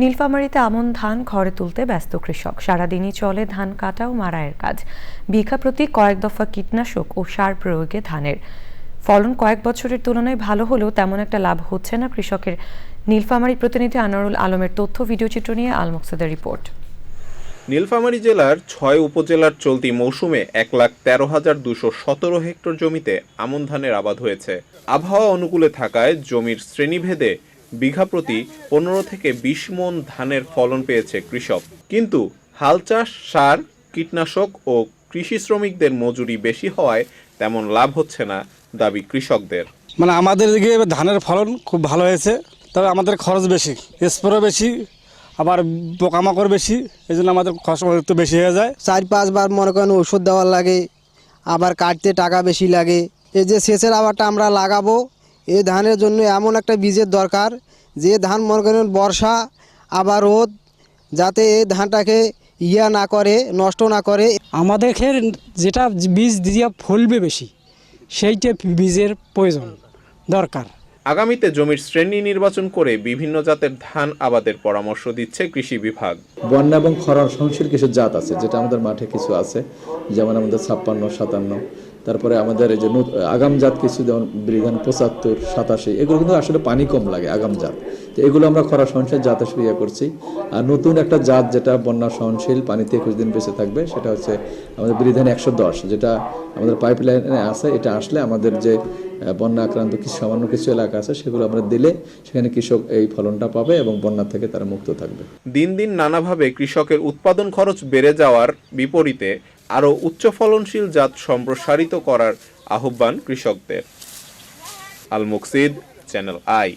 নীলফামারীতে আমন ধান ঘরে তুলতে ব্যস্ত কৃষক। সারাদিনই চলে ধান কাটা ও মারাইয়ের কাজ। বিঘা প্রতি কয়েক দফা কীটনাশক ও সার প্রয়োগে ধানের। ফলন কয়েক বছরের তুলনায় ভালো হলেও তেমন একটা লাভ হচ্ছে না কৃষকের। নীলফামারী প্রতিনিধি আনোয়ারুল আলমের তথ্য ভিডিওচিত্র নিয়ে আল মুকসেদের রিপোর্ট। নীলফামারী জেলার ছয় উপজেলার চলতি মৌসুমে এক লাখ তেরো হাজার দুশো সতেরো হেক্টর জমিতে আমন ধানের আবাদ হয়েছে। আবহাওয়া অনুকূলে থাকায় জমির শ্রেণীভেদে বিঘা প্রতি পনেরো থেকে বিশ মন ধানের ফলন পেয়েছে কৃষক। কিন্তু হাল চাষ সার কীটনাশক ও কৃষি শ্রমিকদের মজুরি বেশি হওয়ায় তেমন লাভ হচ্ছে না দাবি কৃষকদের। মানে আমাদের দিকে ধানের ফলন খুব ভালো হয়েছে তবে আমাদের খরচ বেশি স্প্রে বেশি আবার পোকামাকড় বেশি এই জন্য আমাদের খরচ একটু বেশি হয়ে যায়। চার পাঁচবার মনে করেন ওষুধ দেওয়ার লাগে আবার কাটতে টাকা বেশি লাগে এই যে সেচের আবারটা আমরা লাগাবো এই ধানের জন্য এমন একটা বীজের দরকার যে ধান মনে করেন বর্ষা আবার রোদ যাতে এই ধানটাকে ইয়া না করে নষ্ট না করে। আমাদের খের যেটা বীজ দিয়ে ফলবে বেশি সেইটা বীজের প্রয়োজন দরকার। আগামীতে জমির শ্রেণি নির্বাচন করে বিভিন্ন জাতের ধান আবাদের পরামর্শ দিচ্ছে কৃষি বিভাগ। বন্যা এবং খরা সহনশীল কিছু জাত আছে যেটা আমাদের মাঠে কিছু আছে যেমন আমাদের ছাপ্পান্ন সাতান্ন তারপরে আমাদের এই যে আগাম জাত কিছু, যেমন বিধান পঁচাত্তর, সাতাশি, এগুলো কিন্তু আসলে পানি কম লাগে, আগাম জাত। তো এগুলো আমরা খরা সহনশীল জাত হিসেবে ইয়ে করছি। আর নতুন একটা জাত যেটা বন্যা সহনশীল, পানিতে একুশ দিন বেঁচে থাকবে, সেটা হচ্ছে আমাদের বিধান একশো দশ, যেটা আমাদের পাইপ লাইনে আছে, এটা আসলে আমাদের যে বন্যা আক্রান্ত কিছু সামান্য কিছু এলাকা আছে, সেগুলো আমরা দিলে সেখানে কৃষক এই ফলনটা পাবে এবং বন্যা থেকে তারা মুক্ত থাকবে। দিন দিন নানাভাবে কৃষকের উৎপাদন খরচ বেড়ে যাওয়ার বিপরীতে আরও উচ্চ ফলনশীল জাত সম্প্রসারিত করার আহ্বান কৃষকদের। আল মুকসিদ চ্যানেল আই